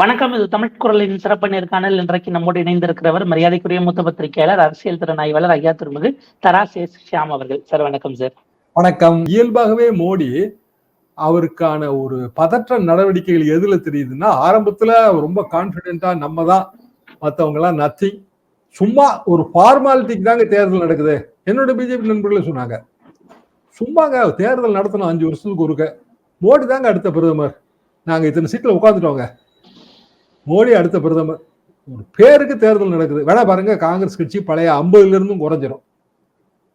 வணக்கம் இது தமிழ் குரலின் சிறப்பு நேர்காணல் இன்றைக்கு நம்மோடு இணைந்திருக்கிறவர் மரியாதைக்குரிய மூத்த பத்திரிகையாளர் அரசியல் திறனாய்வாளர் ஐயா திருமதி தராசேஸ் ஷியாம் அவர்கள். சார் வணக்கம் சார். வணக்கம். இயல்பாகவே மோடி அவருக்கான ஒரு பதற்ற நடவடிக்கைகள் எதுல தெரியுதுன்னா ஆரம்பத்துல ரொம்ப கான்பிடென்டா நம்ம தான் மத்தவங்க எல்லாம் நத்திங் சும்மா ஒரு ஃபார்மாலிட்டிக்கு தாங்க தேர்தல் நடக்குது. என்னோட பிஜேபி நண்பர்களே சொன்னாங்க. சும்மாங்க தேர்தல் நடத்தணும் அஞ்சு வருஷத்துக்கு ஒருக்க. மோடி தாங்க அடுத்த பிரதமர். நாங்க இத்தனை சீட்ல உட்காந்துட்டோங்க மோடி அடுத்த பிரதமர். ஒரு பேருக்கு தேர்தல் நடக்குது. வேணா பாருங்க காங்கிரஸ் கட்சி பழைய ஐம்பதுல இருந்தும் குறைஞ்சிரும்.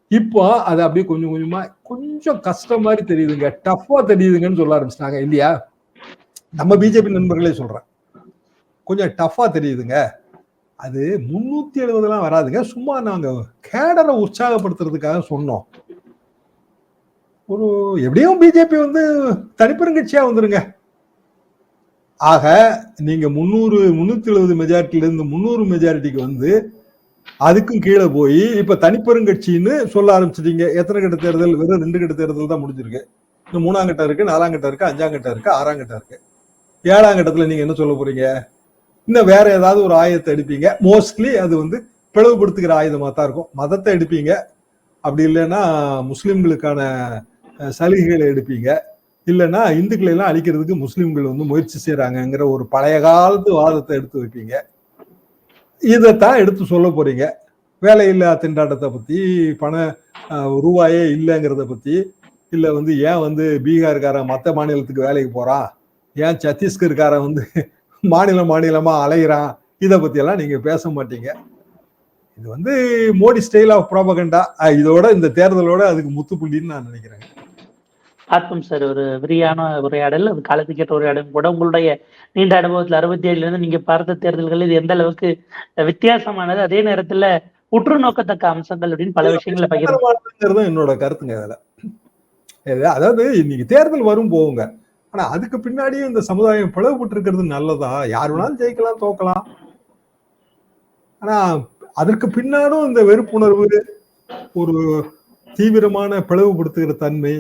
இப்போ அது அப்படியே கொஞ்சம் கொஞ்சமா கொஞ்சம் கஷ்டம் மாதிரி தெரியுதுங்க. டஃப்பா தெரியுதுங்கன்னு சொல்ல ஆரம்பிச்சிட்டாங்க. இல்லையா? நம்ம பிஜேபி நண்பர்களே சொல்றேன். கொஞ்சம் டஃப்பாக தெரியுதுங்க. அது முன்னூத்தி எழுபதுலாம் வராதுங்க. சும்மா நாங்க கேடரை உற்சாகப்படுத்துறதுக்காக சொன்னோம். ஒரு எப்படியும் பிஜேபி வந்து தனிப்பெருங்கட்சியா வந்துருங்க. ஆக நீங்க முந்நூறு முன்னூத்தி எழுபது மெஜாரிட்டில இருந்து முந்நூறு மெஜாரிட்டிக்கு வந்து அதுக்கும் கீழே போய் இப்ப தனிப்பெருங்கட்சின்னு சொல்ல ஆரம்பிச்சிட்டீங்க. எத்தனை கட்ட தேர்தல்? வெறும் ரெண்டு கட்ட தேர்தல் தான் முடிஞ்சிருக்கு. இந்த மூணாம் கட்டம் இருக்கு நாலாம் கட்டம் இருக்கு அஞ்சாம் கட்டம் இருக்கு ஆறாம் கட்டம் இருக்கு. ஏழாம் கட்டத்துல நீங்க என்ன சொல்ல போறீங்க? இன்னும் வேற ஏதாவது ஒரு ஆயுதத்தை எடுப்பீங்க? மோஸ்ட்லி அது வந்து பிளவுபடுத்துகிற ஆயுதமாக தான் இருக்கும். மதத்தை எடுப்பீங்க. அப்படி இல்லைன்னா முஸ்லிம்களுக்கான சலுகைகளை எடுப்பீங்க. இல்லைன்னா இந்துக்களை எல்லாம் அழிக்கிறதுக்கு முஸ்லிம்கள் வந்து முயற்சி செய்யறாங்கிற ஒரு பழைய காலத்து வாதத்தை எடுத்து வைப்பீங்க. இதைத்தான் எடுத்து சொல்ல போறீங்க. வேலையில்லா திண்டாட்டத்தை பத்தி பண ரூபாயே இல்லைங்கிறத பத்தி இல்ல வந்து ஏன் வந்து பீகார்காரன் மற்ற மாநிலத்துக்கு வேலைக்கு போறான்? ஏன் சத்தீஸ்கர்காரன் வந்து மாநில மாநிலமா அலைகிறான் இதை பத்தி எல்லாம் நீங்க பேச மாட்டீங்க. இது வந்து மோடி ஸ்டைல் ஆஃப் ப்ராபகண்டா இதோட இந்த தேர்தலோட அதுக்கு முத்துப்புள்ளின்னு நான் நினைக்கிறேன். பார்த்தோம் சார். ஒரு விரியான உரையாடல் அது காலத்துக்கேற்ற உரையாடல் கூட. உங்களுடைய நீண்ட அனுபவத்தில் அறுபத்தி ஏழுல இருந்து நீங்க பார்த்த தேர்தல்கள் இது எந்த அளவுக்கு வித்தியாசமானது? அதே நேரத்துல உற்று நோக்கத்தக்க அம்சங்கள் அப்படின்னு பல விஷயங்களை பகிர்ந்து என்னோட கருத்துங்க அதில் அதாவது இன்னைக்கு தேர்தல் வரும் போகுங்க. ஆனா அதுக்கு பின்னாடியும் இந்த சமுதாயம் பிளவுபட்டு இருக்கிறது நல்லதா? யார் வேணாலும் ஜெயிக்கலாம் தோக்கலாம். ஆனா அதற்கு பின்னாலும் இந்த வெறுப்புணர்வு ஒரு தீவிரமான பிளவுபடுத்துகிற தன்மை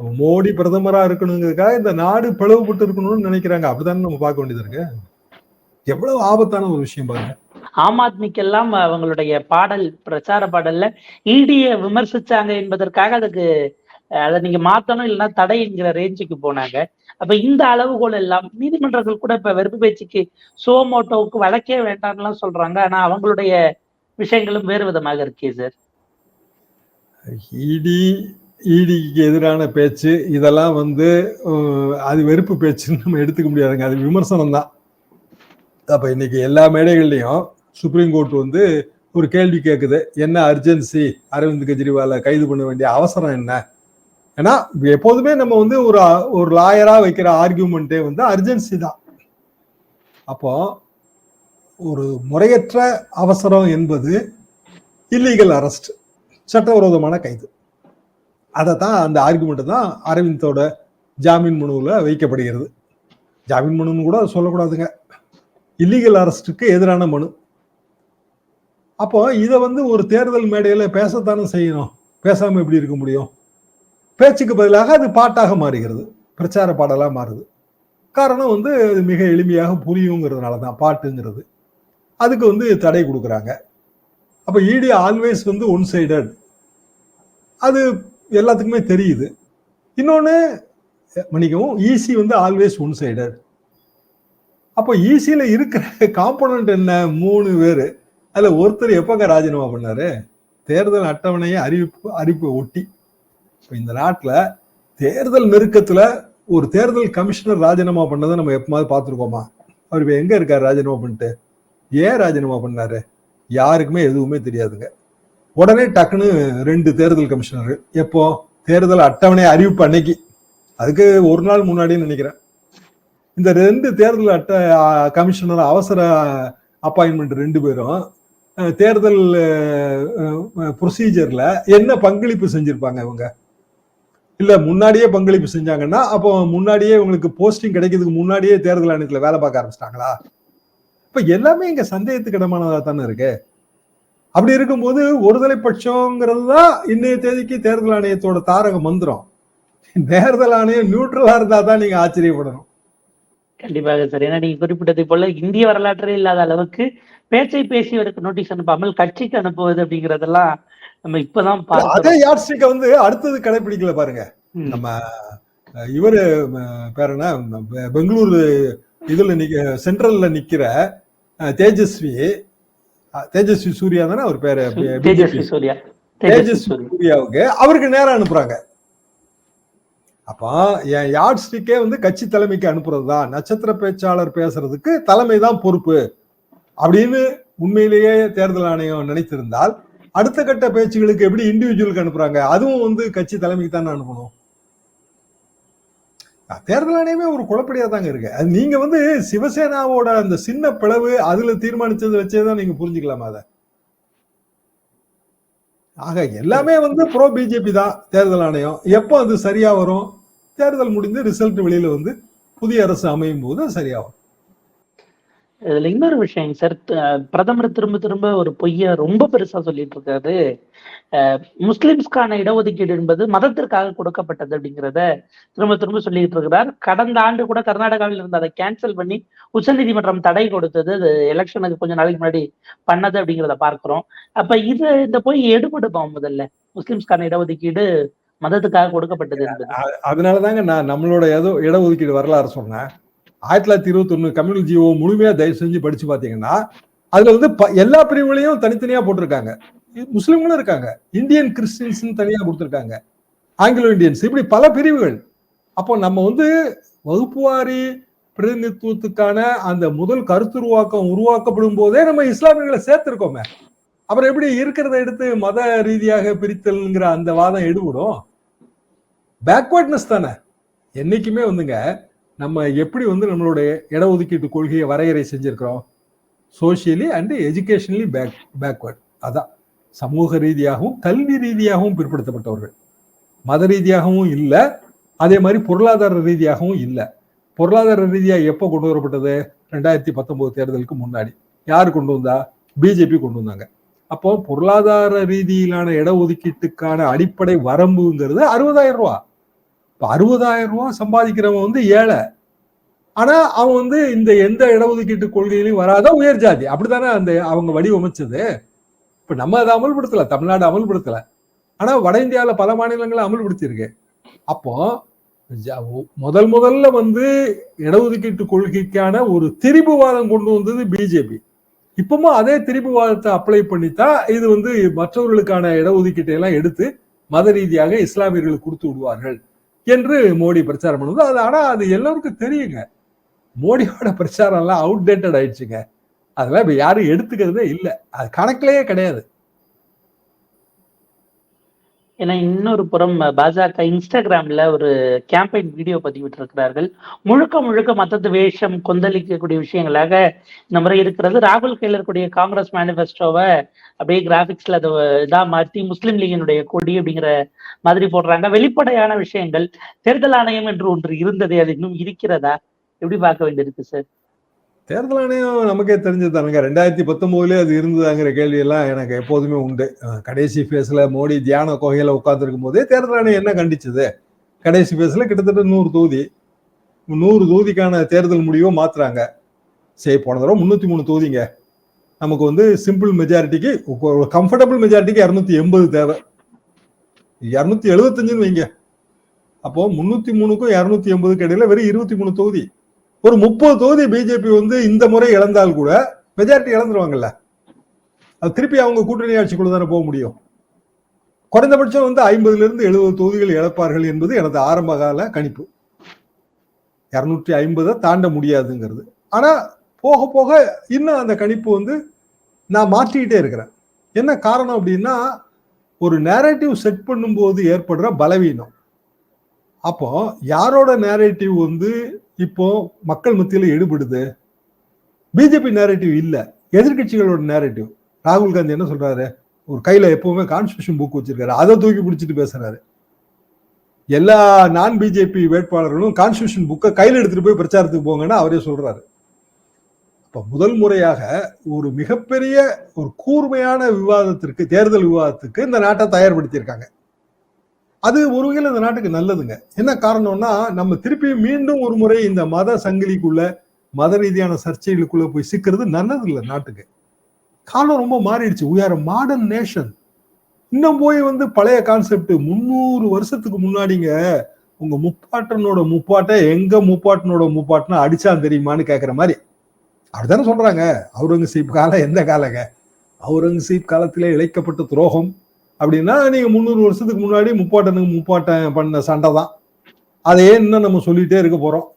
மோடி பிரதமரா இருக்கணுங்கிறதுக்காக இந்த நாடு பிளவுபட்டு இருக்கணும்னு நினைக்கிறாங்க. அப்படித்தானே நம்ம பார்க்க வேண்டியது இருக்கு? எவ்வளவு ஆபத்தான ஒரு விஷயம் பாருங்க. ஆம் ஆத்மிக்கெல்லாம் அவங்களுடைய பாடல் பிரச்சார பாடல்ல ஈடிய விமர்சிச்சாங்க என்பதற்காக அதுக்கு அதை நீங்க மாத்தணும் இல்லைன்னா தடைங்கிற ரேஞ்சுக்கு போனாங்க. அப்ப இந்த அளவுகோல் எல்லாம் நீதிமன்றங்கள் கூட இப்ப வெறுப்பு பேச்சுக்கு சோமோட்டோவுக்கு வழக்கே வேண்டாம்லாம் சொல்றாங்க. ஆனா அவங்களுடைய விஷயங்களும் வேறு விதமாக இருக்கே சார் இடி ஈடிக்கு எதிரான பேச்சு இதெல்லாம் வந்து அது வெறுப்பு பேச்சுன்னு நம்ம எடுத்துக்க முடியாதுங்க. அது விமர்சனம் தான் அப்ப இன்னைக்கு எல்லா மேடைகள்லையும் சுப்ரீம் கோர்ட் வந்து ஒரு கேள்வி கேட்குது என்ன அர்ஜென்சி அரவிந்த் கெஜ்ரிவாலை கைது பண்ண வேண்டிய அவசரம் என்ன? ஏன்னா எப்போதுமே நம்ம வந்து ஒரு ஒரு லாயரா வைக்கிற ஆர்கியூமெண்ட்டே வந்து அர்ஜென்சி தான். அப்போ ஒரு முறையற்ற அவசரம் என்பது இல்லீகல் அரெஸ்ட் சட்டவிரோதமான கைது. அதை தான் அந்த ஆர்குமெண்ட் தான் அரவிந்தோட ஜாமீன் மனுவில் வைக்கப்படுகிறது. ஜாமீன் மனுன்னு கூட சொல்லக்கூடாதுங்க. இல்லீகல் அரெஸ்ட்டுக்கு எதிரான மனு. அப்போ இதை வந்து ஒரு தேர்தல் மேடையில் பேசத்தானே செய்யணும். பேசாமல் எப்படி இருக்க முடியும்? பேச்சுக்கு பதிலாக அது பாட்டாக மாறுகிறது. பிரச்சார பாடலாக மாறுது. காரணம் வந்து அது மிக எளிமையாக புரியுங்கிறதுனால தான் பாட்டுங்கிறது. அதுக்கு வந்து தடை கொடுக்குறாங்க. அப்போ இடி ஆல்வேஸ் வந்து ஒன் சைடட் அது எல்லாத்துக்குமே தெரியுது. இன்னொன்று மன்னிக்கவும் ஈசி வந்து ஆல்வேஸ் ஒன் சைடர் அப்போ ஈசியில் இருக்கிற காம்பனண்ட் என்ன? மூணு பேர் அதில் ஒருத்தர் எப்போங்க ராஜினாமா பண்ணாரு? தேர்தல் அட்டவணையை அறிவிப்பு அறிவிப்பை ஒட்டி. இப்போ இந்த நாட்டில் தேர்தல் நெருக்கத்தில் ஒரு தேர்தல் கமிஷனர் ராஜினாமா பண்ணதை நம்ம எப்பமாவது பார்த்துருக்கோமா? அவர் இப்போ எங்கே இருக்கார் ராஜினாமா பண்ணிட்டு? ஏன் ராஜினாமா பண்ணாரு? யாருக்குமே எதுவுமே தெரியாதுங்க. உடனே டக்குன்னு ரெண்டு தேர்தல் கமிஷனர் எப்போ தேர்தல் அட்டவணை அறிவிப்பு அன்னைக்கு அதுக்கு ஒரு நாள் முன்னாடின்னு நினைக்கிறேன். இந்த ரெண்டு தேர்தல் அட்ட கமிஷனர் அவசர அப்பாயின்மெண்ட் ரெண்டு பேரும் தேர்தல் ப்ரொசீஜர்ல என்ன பங்களிப்பு செஞ்சிருப்பாங்க இவங்க? இல்ல முன்னாடியே பங்களிப்பு செஞ்சாங்கன்னா அப்போ முன்னாடியே உங்களுக்கு போஸ்டிங் கிடைக்கிறதுக்கு முன்னாடியே தேர்தல் ஆணையத்துல வேலை பார்க்க ஆரம்பிச்சிட்டாங்களா? இப்ப எல்லாமே இங்க சந்தேகத்துக்கு இடமானதா தானே இருக்கு. அப்படி இருக்கும்போது ஒருதலை பட்சங்கிறது தான் இன்னைய தேதிக்கு தேர்தல் ஆணையத்தோட தாரக மந்திரம். தேர்தல் ஆணையம் நியூட்ரலா இருந்தா தான் நீங்க ஆச்சரியப்படணும். கண்டிப்பாக சார் ஏன்னா நீங்க குறிப்பிட்டதை போல இந்திய வரலாற்றே இல்லாத அளவுக்கு பேச்சை பேசியவருக்கு நோட்டீஸ் அனுப்பாமல் கட்சிக்கு அனுப்புவது அப்படிங்கறதெல்லாம் நம்ம இப்பதான் அதே யார்ஸ்டிக்க வந்து அடுத்தது கடைபிடிக்கல பாருங்க. நம்ம இவரு பேர் என்ன? பெங்களூரு இதுல நிக்க சென்ட்ரல்ல நிக்கிற தேஜஸ்வி தேஜஸ்வி சூர்யா தானே அவர் பேரு? தேஜஸ்வி. சூர்யா. தேஜஸ்வி தேஜஸ்வி சூர்யா. சூர்யாவுக்கு அவருக்கு நேரம் அனுப்புறாங்க. அப்போ என் யார்ட் ஸ்டிக்கே வந்து கட்சி தலைமைக்கு அனுப்புறது தான் நட்சத்திர பேச்சாளர் பேசுறதுக்கு தலைமை தான் பொறுப்பு. அப்படின்னு உண்மையிலேயே தேர்தல் ஆணையம் நினைத்திருந்தால் அடுத்த கட்ட பேச்சுகளுக்கு எப்படி இண்டிவிஜுவலுக்கு அனுப்புறாங்க? அதுவும் வந்து கட்சி தலைமைக்கு தானே அனுப்பணும். தேர்தல் ஆணையமே ஒரு குழப்படியா தாங்க இருக்கு. அது நீங்க வந்து சிவசேனாவோட அந்த சின்ன பிளவு அதுல தீர்மானிச்சதை வச்சே தான் நீங்க புரிஞ்சுக்கலாமா அதை? ஆக எல்லாமே வந்து ப்ரோ பிஜேபி தான் தேர்தல் ஆணையம் எப்போ அது சரியா வரும்? தேர்தல் முடிந்து ரிசல்ட் வெளியில வந்து புதிய அரசு அமையும் போது சரியாகும் வரும். இதுல இன்னொரு விஷயம் சார் பிரதமர் திரும்ப திரும்ப ஒரு பொய்ய ரொம்ப பெருசா சொல்லிட்டு இருக்காரு முஸ்லிம்ஸ்க்கான இடஒதுக்கீடு என்பது மதத்திற்காக கொடுக்கப்பட்டது அப்படிங்கிறத திரும்ப திரும்ப சொல்லிட்டு இருக்கிறார் கடந்த ஆண்டு கூட கர்நாடகாவில் இருந்து அதை கேன்சல் பண்ணி உச்சநீதிமன்றம் தடை கொடுத்தது. அது எலெக்ஷனுக்கு கொஞ்ச நாளைக்கு முன்னாடி பண்ணது அப்படிங்கிறத பார்க்கிறோம். அப்ப இது இந்த பொய் எடுபடுப்போம் முதல்ல? முஸ்லிம்ஸ்க்கான இடஒதுக்கீடு மதத்துக்காக கொடுக்கப்பட்டது என்பது. அதனாலதாங்க நான் நம்மளோட ஏதோ இடஒதுக்கீடு வரலாறு சொன்னேன். ஆயிரத்தி தொள்ளாயிரத்தி இருபத்தி ஒண்ணு கம்யூனல் ஜிஓ முழுமையாக தயவு செஞ்சு படிச்சு பார்த்தீங்கன்னா அதில் வந்து ப- எல்லா பிரிவுகளையும் தனித்தனியாக போட்டிருக்காங்க. முஸ்லீம்களும் இருக்காங்க. இந்தியன் கிறிஸ்டின்ஸ்னு தனியாக கொடுத்துருக்காங்க. Anglo Indians. இப்படி பல பிரிவுகள். அப்போ நம்ம வந்து வகுப்புவாரி பிரதிநிதித்துவத்துக்கான அந்த முதல் கருத்துருவாக்கம் உருவாக்கப்படும் போதே நம்ம இஸ்லாமியர்களை சேர்த்திருக்கோமே. அப்புறம் எப்படி இருக்கிறத எடுத்து மத ரீதியாக பிரித்தல்ங்கிற அந்த வாதம் எடுபடும்? பேக்வர்ட்னஸ் தானே. என்னைக்குமே வந்துங்க நம்ம எப்படி வந்து நம்மளுடைய இடஒதுக்கீட்டு கொள்கையை வரையறை செஞ்சிருக்கிறோம்? Socially and educationally back backward அதான். சமூக ரீதியாகவும் கல்வி ரீதியாகவும் பிற்படுத்தப்பட்டவர்கள். மத ரீதியாகவும் இல்லை. அதே மாதிரி பொருளாதார ரீதியாகவும் இல்லை. பொருளாதார ரீதியாக எப்போ கொண்டு வரப்பட்டது? ரெண்டாயிரத்தி பத்தொம்போது தேர்தலுக்கு முன்னாடி. யார் கொண்டு வந்தா? பிஜேபி கொண்டு வந்தாங்க. அப்போ பொருளாதார ரீதியிலான இடஒதுக்கீட்டுக்கான அடிப்படை வரம்புங்கிறது அறுபதாயிரம் ரூபா. இப்போ அறுபதாயிரம் ரூபா சம்பாதிக்கிறவன் வந்து ஏழை. ஆனா அவன் வந்து இந்த எந்த இடஒதுக்கீட்டு கொள்கையிலையும் வராத உயர் ஜாதி. அப்படித்தானே அந்த அவங்க வடிவமைச்சது? இப்ப நம்ம அதை அமல்படுத்தல தமிழ்நாடு அமல்படுத்தல. ஆனா வட இந்தியாவில் பல மாநிலங்களை அமல்படுத்தியிருக்கு. அப்போ முதல் முதல்ல வந்து இடஒதுக்கீட்டு கொள்கைக்கான ஒரு திரிபுவாதம் கொண்டு வந்தது பிஜேபி. இப்பவும் அதே திரிபுவாதத்தை அப்ளை பண்ணித்தான் இது வந்து மற்றவர்களுக்கான இடஒதுக்கீட்டை எல்லாம் எடுத்து மத ரீதியாக இஸ்லாமியர்களுக்கு கொடுத்து விடுவார்கள். என்று மோடி பிரச்சாரம் பண்ணுவது அது ஆனால் அது எல்லோருக்கும் தெரியுங்க. மோடியோட பிரச்சாரம்லாம் அவுட்டேட்டட் அவுடேட்டட் ஆயிடுச்சுங்க. அதெல்லாம் இப்போ யாரும் எடுத்துக்கிறதே இல்லை. அது கணக்கிலேயே கிடையாது. ஏன்னா இன்னொரு புறம் பாஜக இன்ஸ்டாகிராம்ல ஒரு கேம்பெயின் வீடியோ பதிவிட்டு இருக்கிறார்கள் முழுக்க முழுக்க மத்தது வேஷம் கொந்தளிக்கக்கூடிய விஷயங்களாக இந்த முறை இருக்கிறது. ராகுல் கையில் இருக்கக்கூடிய காங்கிரஸ் மேனிஃபெஸ்டோவை அப்படியே கிராபிக்ஸ்ல அதை இதா மாற்றி முஸ்லிம் லீகினுடைய கொடி அப்படிங்கிற மாதிரி போடுறாங்க. வெளிப்படையான விஷயங்கள் தேர்தல் ஆணையம் என்று ஒன்று இருந்ததே அது இன்னும் இருக்கிறதா? எப்படி பார்க்க வேண்டியிருக்கு சார் தேர்தல் ஆணையம் நமக்கே தெரிஞ்சதானுங்க ரெண்டாயிரத்தி பத்தொம்போதுலேயே அது இருந்ததாங்கிற கேள்வியெல்லாம் எனக்கு எப்போதுமே உண்டு. கடைசி ஃபேஸில் மோடி தியான கோகையில் உட்காந்துருக்கும் போதே தேர்தல் ஆணையம் என்ன கண்டிச்சது? கடைசி ஃபேஸில் கிட்டத்தட்ட நூறு தொகுதி. நூறு தொகுதிக்கான தேர்தல் முடிவை மாற்றுறாங்க சரி போன தடவை முந்நூற்றி மூணு தொகுதிங்க. நமக்கு வந்து சிம்பிள் மெஜாரிட்டிக்கு ஒரு கம்ஃபர்டபுள் மெஜாரிட்டிக்கு இரநூத்தி எண்பது தேவை. இரநூத்தி எழுபத்தஞ்சுன்னு வைங்க. அப்போ முந்நூற்றி மூணுக்கும் இரநூத்தி எண்பதுக்கு இடையில வெறும் இருபத்தி மூணு தொகுதி. ஒரு முப்பது தொகுதி பிஜேபி வந்து இந்த முறை இழந்தால் கூட மெஜாரிட்டி இழந்துருவாங்கல்ல. அது திருப்பி அவங்க கூட்டணி ஆட்சிக்குள்ள தானே போக முடியும். குறைந்தபட்சம் வந்து ஐம்பதுல இருந்து எழுபது தொகுதிகள் இழப்பார்கள் என்பது எனது ஆரம்ப கால கணிப்பு. இரநூற்றி ஐம்பதை தாண்ட முடியாதுங்கிறது. ஆனா போக போக இன்னும் அந்த கணிப்பு வந்து நான் மாற்றிக்கிட்டே இருக்கிறேன். என்ன காரணம் அப்படின்னா ஒரு நேரேட்டிவ் செட் பண்ணும்போது ஏற்படுற பலவீனம். அப்போ யாரோட நேரேட்டிவ் வந்து இப்போ மக்கள் மத்தியில் எடுபடுது பிஜேபி நேரட்டிவ் இல்லை. எதிர்க்கட்சிகளோட நேரட்டிவ் ராகுல் காந்தி என்ன சொல்றாரு? ஒரு கையில எப்பவுமே கான்ஸ்டியூஷன் புக் வச்சிருக்காரு. அதை தூக்கி பிடிச்சிட்டு பேசுறாரு. எல்லா நான் பிஜேபி வேட்பாளர்களும் கான்ஸ்டியூஷன் புக்கை கையில் எடுத்துட்டு போய் பிரச்சாரத்துக்கு போங்கன்னு அவரே சொல்றாரு. இப்ப முதல் முறையாக ஒரு மிகப்பெரிய ஒரு கூர்மையான விவாதத்திற்கு தேர்தல் விவாதத்துக்கு இந்த நாட்டை தயார்படுத்தியிருக்காங்க. அது ஒரு வகையில் இந்த நாட்டுக்கு நல்லதுங்க. என்ன காரணம்னா நம்ம திருப்பி மீண்டும் ஒரு முறை இந்த மத சங்கிலிக்குள்ள மத ரீதியான சர்ச்சைகளுக்குள்ள போய் சிக்கிறது நல்லது இல்லை நாட்டுக்கு. காலம் ரொம்ப மாறிடுச்சு. வி ஆர் மாடர்ன் நேஷன் இன்னும் போய் வந்து பழைய கான்செப்ட் முந்நூறு வருஷத்துக்கு முன்னாடிங்க உங்க முப்பாட்டனோட முப்பாட்டை எங்க முப்பாட்டனோட முப்பாட்டனா அடிச்சா தெரியுமான்னு கேட்குற மாதிரி. அப்படித்தானே சொல்றாங்க. அவுரங்கசீப் காலம் எந்த காலங்க? அவுரங்கசீப் காலத்திலே இழைக்கப்பட்ட துரோகம். அப்படின்னா நீங்க முந்நூறு வருஷத்துக்கு முன்னாடி முப்பாட்டனுக்கு முப்பாட்டன் பண்ண சண்டை தான். அதையே இன்னும் நம்ம சொல்லிட்டே இருக்க போறோம்.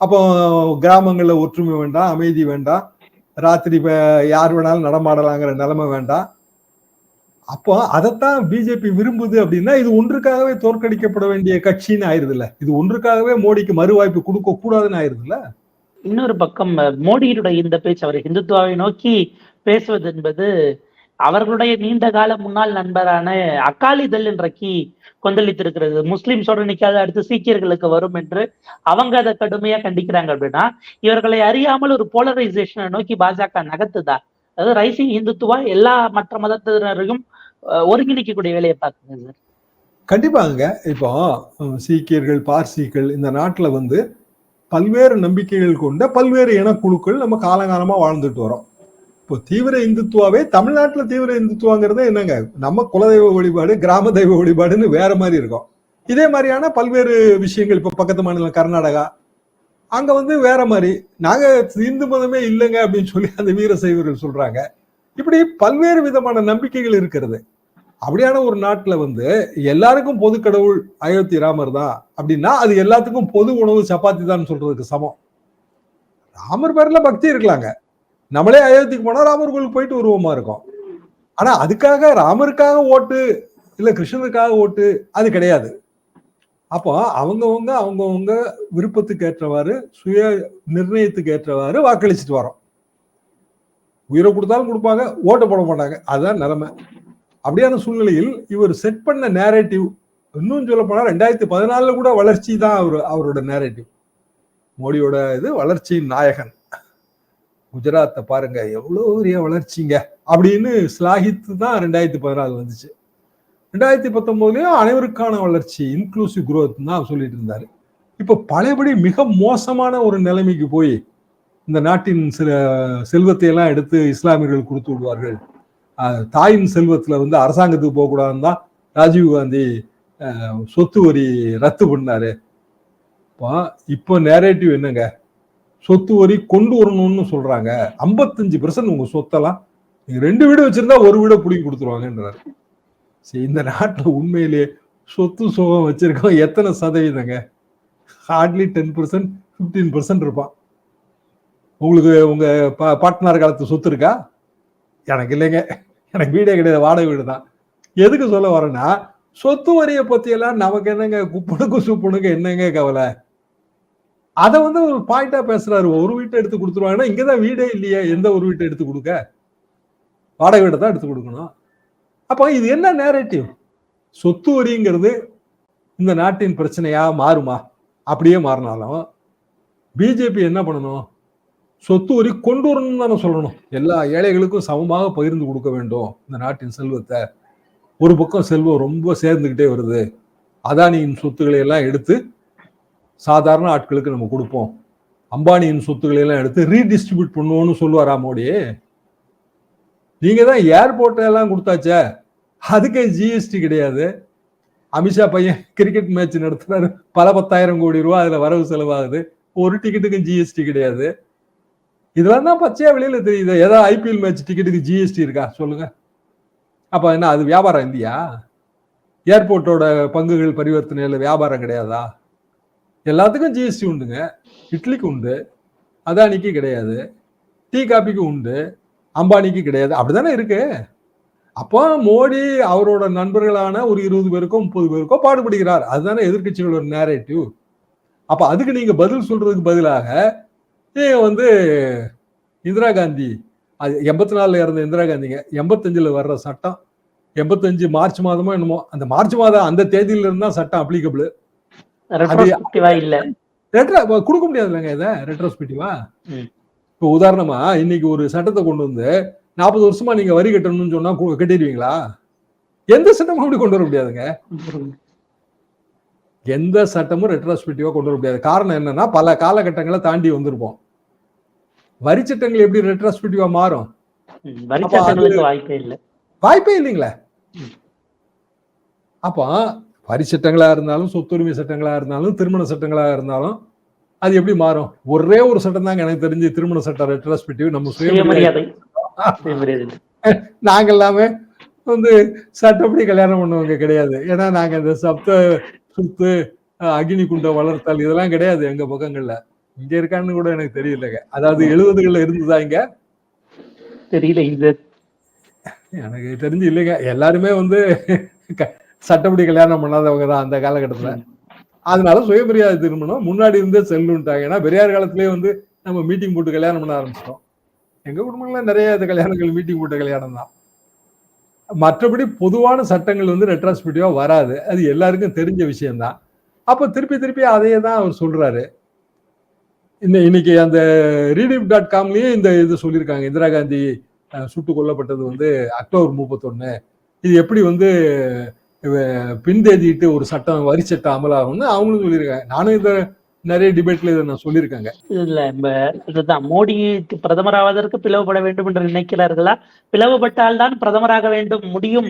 அப்போ கிராமங்கள்ல ஒற்றுமை வேண்டாம் அமைதி வேண்டாம். ராத்திரி யார் வேணாலும் நடமாடலாங்கிற நிலைமை வேண்டாம். அப்போ அதைத்தான் பிஜேபி விரும்புது அப்படின்னா இது ஒன்றுக்காகவே தோற்கடிக்கப்பட வேண்டிய கட்சின்னு ஆயிருதுல்ல. இது ஒன்றுக்காகவே மோடிக்கு மறுவாய்ப்பு கொடுக்க கூடாதுன்னு ஆயிருதுல்ல. இன்னொரு பக்கம் மோடியினுடைய இந்த பேச்சு அவர் ஹிந்துத்துவாவை நோக்கி பேசுவது என்பது அவர்களுடைய நீண்ட கால முன்னாள் நண்பரான அக்காலிதல் இன்றைக்கு கொந்தளித்திருக்கிறது. முஸ்லிம்ஸோட நிக்காத அடுத்து சீக்கியர்களுக்கு வரும் என்று அவங்க அதை கடுமையா கண்டிக்கிறாங்க அப்படின்னா இவர்களை அறியாமல் ஒரு போலரைசேஷனை நோக்கி பாஜக நகர்த்துதா? அதாவது ரைசிங் இந்துத்துவா எல்லா மற்ற மதத்தினரையும் ஒருங்கிணைக்கக்கூடிய வேலையை பார்க்குங்க சார். கண்டிப்பாங்க. இப்போ சீக்கியர்கள் பார்சிகள் இந்த நாட்டில் வந்து பல்வேறு நம்பிக்கைகள் கொண்ட பல்வேறு இனக்குழுக்கள் நம்ம காலங்காலமா வாழ்ந்துட்டு வரோம் இப்போ தீவிர இந்துத்துவாவே தமிழ்நாட்டில் தீவிர இந்துத்துவங்கிறது என்னங்க? நம்ம குலதெய்வ வழிபாடு கிராம தெய்வ வழிபாடுன்னு வேற மாதிரி இருக்கும். இதே மாதிரியான பல்வேறு விஷயங்கள் இப்போ பக்கத்து மாநிலம் கர்நாடகா அங்கே வந்து வேற மாதிரி. நாங்கள் இந்து மதமே இல்லைங்க அப்படின்னு சொல்லி அந்த வீர சைவர்கள் சொல்றாங்க. இப்படி பல்வேறு விதமான நம்பிக்கைகள் இருக்கிறது. அப்படியான ஒரு நாட்டில் வந்து எல்லாருக்கும் பொது கடவுள் அயோத்தி ராமர் தான். அப்படின்னா அது எல்லாத்துக்கும் பொது உணவு சப்பாத்தி தான் சொல்றதுக்கு சமம். ராமர் பேரில் பக்தி இருக்கலாங்க. நம்மளே அயோத்திக்கு போனா ராமர் கோயிலுக்கு போயிட்டு வருவோமா இருக்கும். ஆனா அதுக்காக ராமருக்காக ஓட்டு இல்ல கிருஷ்ணனுக்காக ஓட்டு அது கிடையாது. அப்போ அவங்கவுங்க அவங்கவுங்க விருப்பத்துக்கு ஏற்றவாறு சுய நிர்ணயத்துக்கு ஏற்றவாறு வாக்களிச்சுட்டு வரோம். உயிரை கொடுத்தாலும் கொடுப்பாங்க ஓட்டை போட மாட்டாங்க. அதுதான் நிலைமை. அப்படியான சூழ்நிலையில் இவர் செட் பண்ண நேரேட்டிவ் இன்னும் சொல்ல போனால் ரெண்டாயிரத்தி பதினாலுல கூட வளர்ச்சி தான் அவர் அவரோட நேரேட்டிவ் மோடியோட இது வளர்ச்சியின் நாயகன். குஜராத்தை பாருங்க எவ்வளோ பெரிய வளர்ச்சிங்க அப்படின்னு ஸ்லாகித்து தான் ரெண்டாயிரத்தி பதினாலு வந்துச்சு. ரெண்டாயிரத்தி பத்தொன்பதுலயும் அனைவருக்கான வளர்ச்சி இன்க்ளூசிவ் குரோத் தான் சொல்லிட்டு இருந்தாரு. இப்போ பழையபடி மிக மோசமான ஒரு நிலைமைக்கு போய் இந்த நாட்டின் சில செல்வத்தை எல்லாம் எடுத்து இஸ்லாமியர்கள் கொடுத்து விடுவார்கள். தாயின் செல்வத்தில் வந்து அரசாங்கத்துக்கு போகக்கூடாதுன்னு தான் ராஜீவ் காந்தி சொத்து வரி ரத்து பண்ணாரு. இப்போ இப்போ நேரேட்டிவ் என்னங்க? சொத்து வரி கொண்டு வரணும்னு சொல்றாங்க. ஐம்பத்தஞ்சு பெர்சன்ட் உங்க சொத்தெல்லாம் நீங்க ரெண்டு வீடு வச்சிருந்தா ஒரு வீடை பிடிங்கி கொடுத்துருவாங்கன்றாரு. சரி இந்த நாட்டில் உண்மையிலே சொத்து சுகம் வச்சிருக்கோம் எத்தனை சதவீதங்க? Hardly ten percent fifteen percent இருப்பான். உங்களுக்கு உங்க பா- பாட்னார் காலத்து சொத்து இருக்கா? எனக்கு இல்லைங்க. எனக்கு வீடே கிடையாது வாடகை வீடு தான். எதுக்கு சொல்ல வரேன்னா சொத்து வரியை பத்தியெல்லாம் நமக்கு என்னங்க குப்பனுக்கு சுப்பனுக்கு என்னங்க கவலை? அதை வந்து ஒரு பாயிண்டா பேசுறாரு. ஒரு வீட்டை எடுத்து கொடுத்துருவாங்கன்னா இங்கதான் வீடே இல்லையே. எந்த ஒரு வீட்டை எடுத்து கொடுக்க? வாடகை வீடை தான் எடுத்து கொடுக்கணும். அப்போ இது என்ன நேரேட்டிவ் சொத்து வரிங்கிறது இந்த நாட்டின் பிரச்சனையா மாறுமா? அப்படியே மாறினாலும் பிஜேபி என்ன பண்ணணும்? சொத்து வரி கொண்டு வரணும்னு தானே சொல்லணும். எல்லா ஏழைகளுக்கும் சமமாக பகிர்ந்து கொடுக்க வேண்டும். இந்த நாட்டின் செல்வத்தை. ஒரு பக்கம் செல்வம் ரொம்ப சேர்ந்துக்கிட்டே வருது. அதானியின் சொத்துக்களை எல்லாம் எடுத்து சாதாரண ஆட்களுக்கு நம்ம கொடுப்போம். அம்பானியின் சொத்துக்களை எல்லாம் எடுத்து ரீடிஸ்ட்ரிபியூட் பண்ணுவோம்னு சொல்லுவாரா மோடி? நீங்க தான் ஏர்போர்ட்டை எல்லாம் கொடுத்தாச்சே. அதுக்கே ஜிஎஸ்டி கிடையாது. அமித்ஷா பையன் கிரிக்கெட் மேட்ச் நடத்துறாரு. பல பத்தாயிரம் கோடி ரூபா அதுல வரவு செலவாகுது. ஒரு டிக்கெட்டுக்கும் ஜிஎஸ்டி கிடையாது. இதெல்லாம் தான் பச்சையா வெளியில தெரியுது. ஏதாவது ஐபிஎல் மேட்ச் டிக்கெட்டுக்கு ஜிஎஸ்டி இருக்கா? சொல்லுங்க. அப்ப என்ன அது வியாபாரம் இல்லையா? ஏர்போர்ட்டோட பங்குகள் பரிவர்த்தனையில வியாபாரம் கிடையாதா? எல்லாத்துக்கும் ஜிஎஸ்டி உண்டுங்க. இட்லிக்கு உண்டு அதானிக்கு கிடையாது டீ காப்பிக்கு உண்டு அம்பானிக்கு கிடையாது. அப்படிதானே இருக்கு? அப்போ மோடி அவரோட நண்பர்களான ஒரு இருபது பேருக்கோ முப்பது பேருக்கோ பாடுபடுகிறார். அதுதானே எதிர்கட்சிகளோட நேரேட்டிவ் அப்போ அதுக்கு நீங்க பதில் சொல்றதுக்கு பதிலாக நீங்கள் வந்து இந்திரா காந்தி அது எண்பத்தி நாலில் இறந்த இந்திரா காந்திங்க எண்பத்தஞ்சில் வர்ற சட்டம் எண்பத்தஞ்சு மார்ச் மாதமோ என்னமோ அந்த மார்ச் மாதம் அந்த தேதியிலிருந்து தான் சட்டம் அப்ளிகபிள் ரெட்ரோஸ்பெக்டிவா இல்ல. ரெட்ரா கொடுக்க முடியாது இல்லைங்க இதை ரெட்ரோஸ்பெக்டிவா. இப்போ உதாரணமா இன்னைக்கு ஒரு சட்டத்தை கொண்டு வந்து நாற்பது வருஷமா நீங்க வரி கட்டணும்னு சொன்னா கட்டிடுவீங்களா? எந்த சட்டமும் அப்படி கொண்டு வர முடியாதுங்க. எந்த சட்டமும் ரெட்ரோஸ்பெக்டிவா கொண்டு வர முடியாது. காரணம் என்னன்னா பல காலகட்டங்களை தாண்டி வந்திருப்போம். வரி சட்டங்கள் எப்படி ரெட்ரோஸ்பெக்டிவா மாறும்? வாய்ப்பே இல்லை. வாய்ப்பே இல்லைங்களே. அப்போ வரி சட்டங்களா இருந்தாலும் சொத்துரிமை சட்டங்களா இருந்தாலும் திருமண சட்டங்களா இருந்தாலும் அது எப்படி மாறும்? ஒரே ஒரு சட்டம் தாங்க எனக்கு தெரிஞ்சு திருமண சட்டம் ரெட்ரோஸ்பெக்டிவ். நம்ம சுயமரியாதை. நாங்க எல்லாமே வந்து சட்டப்படி கல்யாணம் பண்ணவங்க கிடையாது. ஏன்னா நாங்க இந்த சப்த சுத்து அக்னி குண்ட வளர்த்தல் இதெல்லாம் கிடையாது எங்க பக்கங்கள்ல. இங்க இருக்கான்னு கூட எனக்கு தெரியலங்க. அதாவது எழுபதுகள்ல இருந்ததா இங்க? தெரியல இது எனக்கு தெரிஞ்சு இல்லைங்க. எல்லாருமே வந்து சட்டப்படி கல்யாணம் பண்ணாதவங்க தான் அந்த காலகட்டத்துல. அதனால சுயமரியாதை திருமணம். முன்னாடி இருந்தே செல்லுன்ட்டாங்க ஏன்னா பெரியார் காலத்திலேயே வந்து நம்ம மீட்டிங் போட்டு கல்யாணம் பண்ண ஆரம்பிச்சிட்டோம். எங்க குடும்பங்கள்ல நிறைய கல்யாணங்கள் மீட்டிங் போட்ட கல்யாணம் தான். மற்றபடி பொதுவான சட்டங்கள் வந்து ரெட்ராஸ்பெக்டிவா வராது. அது எல்லாருக்கும் தெரிஞ்ச விஷயம்தான். அப்ப திருப்பி திருப்பி அதையே தான் அவர் சொல்றாரு. இந்த இன்னைக்கு அந்த ரீடிம் டாட் காம்லயும் இந்த இது சொல்லியிருக்காங்க. இந்திரா காந்தி அஹ், சுட்டுக் கொல்லப்பட்டது வந்து அக்டோபர் முப்பத்தொன்னு. இது எப்படி வந்து பின்தேதிட்டு ஒரு சட்டம் வரி சட்டம் அமலாகும்னு அவங்களும் சொல்லியிருக்காங்க. நானும் இதை நிறைய டிபேட்ல இதை நான் சொல்லியிருக்காங்க. இல்ல நம்ம இதுதான். மோடிக்கு பிரதமராவதற்கு பிளவுபட வேண்டும் என்று நினைக்கிறார்களா? பிளவுபட்டால்தான் பிரதமராக வேண்டும் முடியும்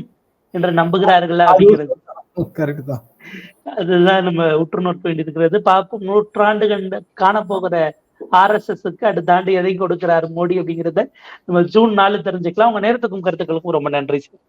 என்று நம்புகிறார்களா அப்படிங்கிறது. கரெக்ட் தான். அதுதான் நம்ம உற்று நோக்க வேண்டியிருக்கிறது பார்ப்போம். நூற்றாண்டு கண்ட காணப்போகிற ஆர்எஸ்எஸ்க்கு அடுத்த ஆண்டு எதை கொடுக்கிறார் மோடி அப்படிங்கிறத நம்ம ஜூன் நாலு தெரிஞ்சுக்கலாம். உங்க நேரத்துக்கும் கருத்துக்களுக்கும் ரொம்ப நன்றி சார்.